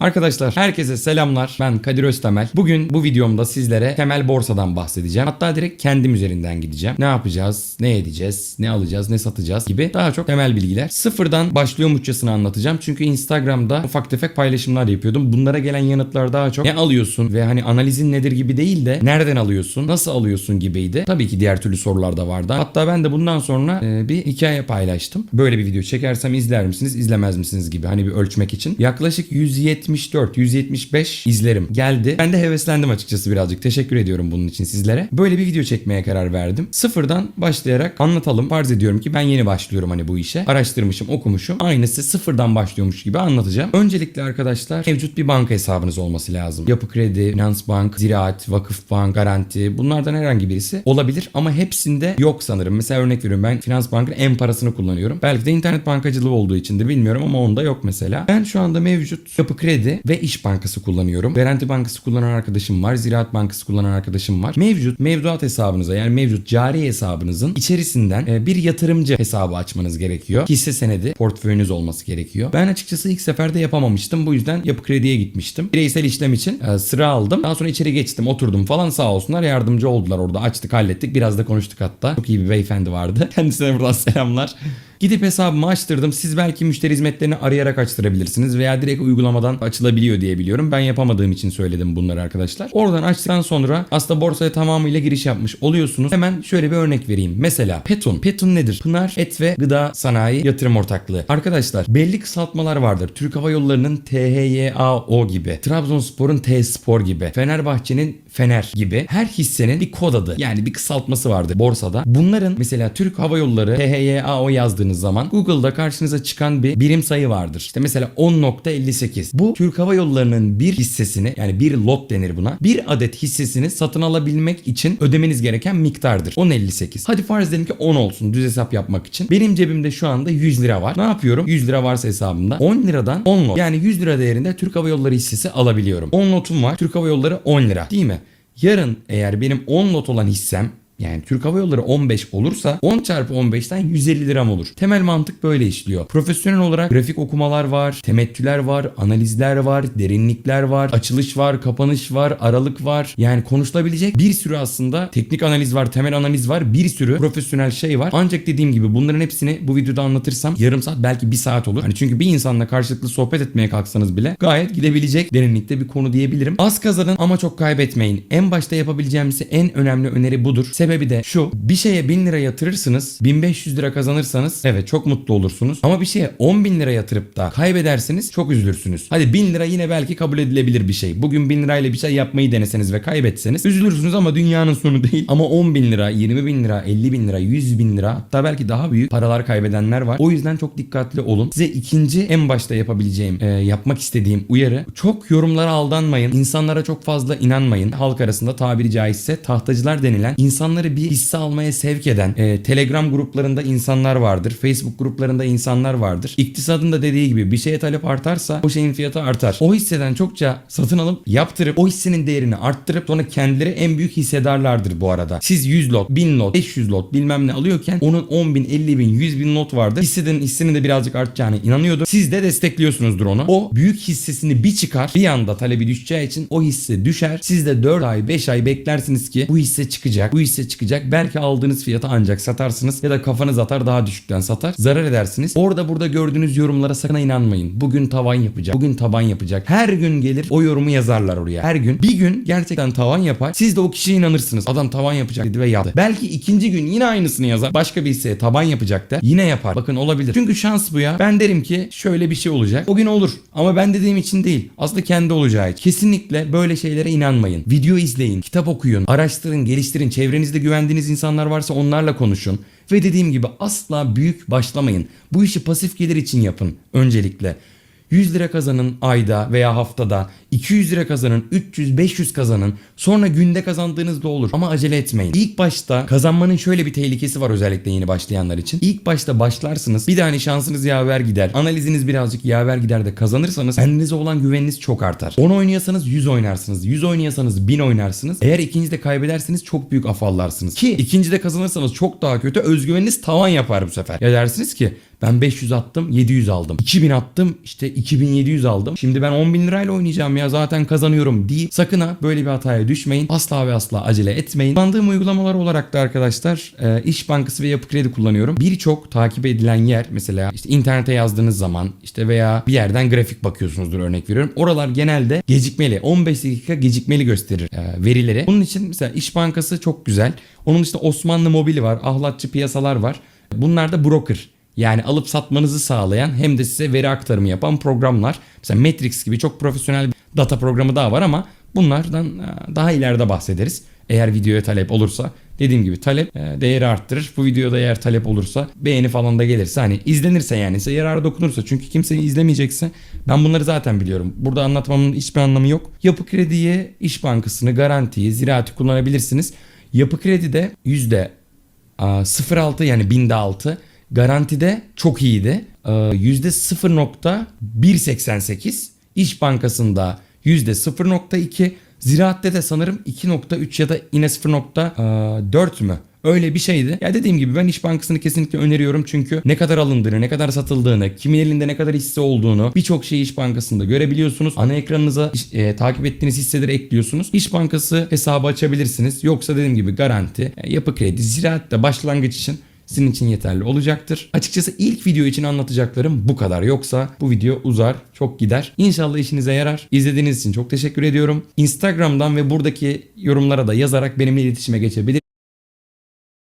Arkadaşlar herkese selamlar. Ben Kadir Öztemel. Bugün bu videomda sizlere temel borsadan bahsedeceğim. Hatta direkt kendim üzerinden gideceğim. Ne yapacağız, ne edeceğiz, ne alacağız, ne satacağız gibi daha çok temel bilgiler. Sıfırdan başlıyormuşçasına anlatacağım. Çünkü Instagram'da ufak tefek paylaşımlar yapıyordum. Bunlara gelen yanıtlar daha çok ne alıyorsun ve hani analizin nedir gibi değil de nereden alıyorsun, nasıl alıyorsun gibiydi. Tabii ki diğer türlü sorular da vardı. Hatta ben de bundan sonra e, bir hikaye paylaştım. Böyle bir video çekersem izler misiniz, izlemez misiniz gibi hani bir ölçmek için. Yaklaşık 174, 175 izlerim geldi. Ben de heveslendim açıkçası birazcık. Teşekkür ediyorum bunun için sizlere. Böyle bir video çekmeye karar verdim. Sıfırdan başlayarak anlatalım. Farz ediyorum ki ben yeni başlıyorum hani bu işe. Araştırmışım, okumuşum. Aynısı sıfırdan başlıyormuş gibi anlatacağım. Öncelikle arkadaşlar mevcut bir banka hesabınız olması lazım. Yapı Kredi, Finans Bank, Ziraat, Vakıf Bank, Garanti bunlardan herhangi birisi olabilir ama hepsinde yok sanırım. Mesela örnek veriyorum ben Finans Bank'ın en parasını kullanıyorum. Belki de internet bankacılığı olduğu içindir bilmiyorum ama onda yok mesela. Ben şu anda mevcut Yapı Kredi ve İş Bankası kullanıyorum. Garanti Bankası kullanan arkadaşım var. Ziraat Bankası kullanan arkadaşım var. Mevcut mevduat hesabınıza yani mevcut cari hesabınızın içerisinden e, bir yatırımcı hesabı açmanız gerekiyor. Hisse senedi portföyünüz olması gerekiyor. Ben açıkçası ilk seferde yapamamıştım. Bu yüzden Yapı Kredi'ye gitmiştim. Bireysel işlem için e, sıra aldım. Daha sonra içeri geçtim, oturdum falan sağ olsunlar yardımcı oldular orada. Açtık, hallettik. Biraz da konuştuk hatta. Çok iyi bir beyefendi vardı. Kendisine buradan selamlar. Gidip hesabımı açtırdım. Siz belki müşteri hizmetlerini arayarak açtırabilirsiniz veya direkt uygulamadan açılabiliyor diye biliyorum. Ben yapamadığım için söyledim bunları arkadaşlar. Oradan açtıktan sonra aslında borsaya tamamıyla giriş yapmış oluyorsunuz. Hemen şöyle bir örnek vereyim. Mesela Petun. Petun nedir? Pınar Et ve Gıda Sanayi Yatırım Ortaklığı. Arkadaşlar belli kısaltmalar vardır. Türk Hava Yolları'nın THYAO gibi. Trabzonspor'un T-Spor gibi. Fenerbahçe'nin Fener gibi. Her hissenin bir kod adı yani bir kısaltması vardır borsada. Bunların mesela Türk Hava Yolları THYAO yazdığınız zaman Google'da karşınıza çıkan bir birim sayı vardır. İşte mesela 10.58. Bu Türk Hava Yolları'nın bir hissesini yani bir lot denir buna. Bir adet hissesini satın alabilmek için ödemeniz gereken miktardır. 10.58. Hadi farz edelim ki 10 olsun düz hesap yapmak için. Benim cebimde şu anda 100 lira var. Ne yapıyorum? 100 lira varsa hesabımda 10 liradan 10 lot yani 100 lira değerinde Türk Hava Yolları hissesi alabiliyorum. 10 lotum var. Türk Hava Yolları 10 lira değil mi? Yarın eğer benim 10 lot olan hissem yani Türk Hava Yolları 15 olursa 10 çarpı 15'ten 150 liram olur. Temel mantık böyle işliyor. Profesyonel olarak grafik okumalar var, temettüler var, analizler var, derinlikler var, açılış var, kapanış var, aralık var. Yani konuşulabilecek bir sürü aslında teknik analiz var, temel analiz var, bir sürü profesyonel şey var. Ancak dediğim gibi bunların hepsini bu videoda anlatırsam yarım saat belki bir saat olur. Hani çünkü bir insanla karşılıklı sohbet etmeye kalksanız bile gayet gidebilecek derinlikte bir konu diyebilirim. Az kazanın ama çok kaybetmeyin. En başta yapabileceğimiz en önemli öneri budur. Sebebi de şu. Bir şeye 1000 lira yatırırsınız. 1500 lira kazanırsanız evet çok mutlu olursunuz. Ama bir şeye 10 bin lira yatırıp da kaybedersiniz çok üzülürsünüz. Hadi 1000 lira yine belki kabul edilebilir bir şey. Bugün 1000 lirayla bir şey yapmayı deneseniz ve kaybetseniz üzülürsünüz ama dünyanın sonu değil. Ama 10 bin lira, 20 bin lira, 50 bin lira, 100 bin lira hatta belki daha büyük paralar kaybedenler var. O yüzden çok dikkatli olun. Size ikinci en başta yapabileceğim, e, yapmak istediğim uyarı. Çok yorumlara aldanmayın. İnsanlara çok fazla inanmayın. Halk arasında tabiri caizse tahtacılar denilen insanları bir hisse almaya sevk eden e, Telegram gruplarında insanlar vardır. Facebook gruplarında insanlar vardır. İktisadın da dediği gibi bir şeye talep artarsa o şeyin fiyatı artar. O hisseden çokça satın alıp yaptırıp o hissenin değerini arttırıp sonra kendileri en büyük hissedarlardır bu arada. Siz 100 lot, 1000 lot, 500 lot bilmem ne alıyorken onun 10 bin, 50 bin, 100 bin lot vardır. Hissenin hissinin de birazcık artacağını inanıyordur. Siz de destekliyorsunuzdur onu. O büyük hissesini bir çıkar. Bir anda talebi düşeceği için o hisse düşer. Siz de 4 ay, 5 ay beklersiniz ki bu hisse çıkacak, bu hisse çıkacak. Belki aldığınız fiyata ancak satarsınız ya da kafanız atar daha düşükten satar. Zarar edersiniz. Orada burada gördüğünüz yorumlara sakın inanmayın. Bugün tavan yapacak. Bugün taban yapacak. Her gün gelir o yorumu yazarlar oraya. Her gün. Bir gün gerçekten tavan yapar. Siz de o kişiye inanırsınız. Adam tavan yapacak dedi ve yaptı. Belki ikinci gün yine aynısını yazar. Başka bir hisseye taban yapacak der. Yine yapar. Bakın olabilir. Çünkü şans bu ya. Ben derim ki şöyle bir şey olacak. O gün olur. Ama ben dediğim için değil. Aslında kendi olacağı. Kesinlikle böyle şeylere inanmayın. Video izleyin. Kitap okuyun. Araştırın. Geliştirin. Çevrenizde güvendiğiniz insanlar varsa onlarla konuşun. Ve dediğim gibi asla büyük başlamayın. Bu işi pasif gelir için yapın öncelikle. 100 lira kazanın ayda veya haftada, 200 lira kazanın, 300, 500 kazanın. Sonra günde kazandığınız da olur. Ama acele etmeyin. İlk başta kazanmanın şöyle bir tehlikesi var özellikle yeni başlayanlar için. İlk başta başlarsınız. Bir de hani şansınız yaver gider. Analiziniz birazcık yaver gider de kazanırsanız kendinize olan güveniniz çok artar. 10 oynuyorsanız 100 oynarsınız. 100 oynuyorsanız 1000 oynarsınız. Eğer ikincide kaybederseniz çok büyük afallarsınız. Ki ikincide kazanırsanız çok daha kötü özgüveniniz tavan yapar bu sefer. Ya dersiniz ki Ben 500 attım 700 aldım. 2000 attım işte 2700 aldım. Şimdi ben 10 bin lirayla oynayacağım ya zaten kazanıyorum deyip sakın ha böyle bir hataya düşmeyin. Asla ve asla acele etmeyin. Kullandığım uygulamalar olarak da arkadaşlar e, İş Bankası ve Yapı Kredi kullanıyorum. Birçok takip edilen yer mesela işte internete yazdığınız zaman işte veya bir yerden grafik bakıyorsunuzdur örnek veriyorum. Oralar genelde gecikmeli 15 dakika gecikmeli gösterir e, verileri. Bunun için mesela İş Bankası çok güzel. Onun dışında Osmanlı Mobili var. Ahlatçı piyasalar var. Bunlar da broker. Yani alıp satmanızı sağlayan hem de size veri aktarımı yapan programlar. Mesela Matrix gibi çok profesyonel bir data programı daha var ama bunlardan e, daha ileride bahsederiz. Eğer videoya talep olursa dediğim gibi talep e, değeri arttırır. Bu videoda eğer talep olursa beğeni falan da gelirse hani izlenirse yani size yararı dokunursa çünkü kimseyi izlemeyecekse ben bunları zaten biliyorum. Burada anlatmamın hiçbir anlamı yok. Yapı krediye, İş Bankası'nı, garantiyi, ziraati kullanabilirsiniz. Yapı kredide yüzde Aa, 0.6 yani binde 6 garantide çok iyiydi. Ee, Yüzde 0.188 İş Bankası'nda yüzde 0.2 Ziraatte de sanırım 2.3 ya da yine 0.4 mü? Öyle bir şeydi. Ya dediğim gibi ben İş Bankası'nı kesinlikle öneriyorum çünkü ne kadar alındığını, ne kadar satıldığını, kimin elinde ne kadar hisse olduğunu birçok şeyi İş Bankası'nda görebiliyorsunuz. Ana ekranınıza e, takip ettiğiniz hisseleri ekliyorsunuz. İş Bankası hesabı açabilirsiniz. Yoksa dediğim gibi garanti, e, yapı kredi, ziraat da başlangıç için sizin için yeterli olacaktır. Açıkçası ilk video için anlatacaklarım bu kadar. Yoksa bu video uzar, çok gider. İnşallah işinize yarar. İzlediğiniz için çok teşekkür ediyorum. Instagram'dan ve buradaki yorumlara da yazarak benimle iletişime geçebilirsiniz.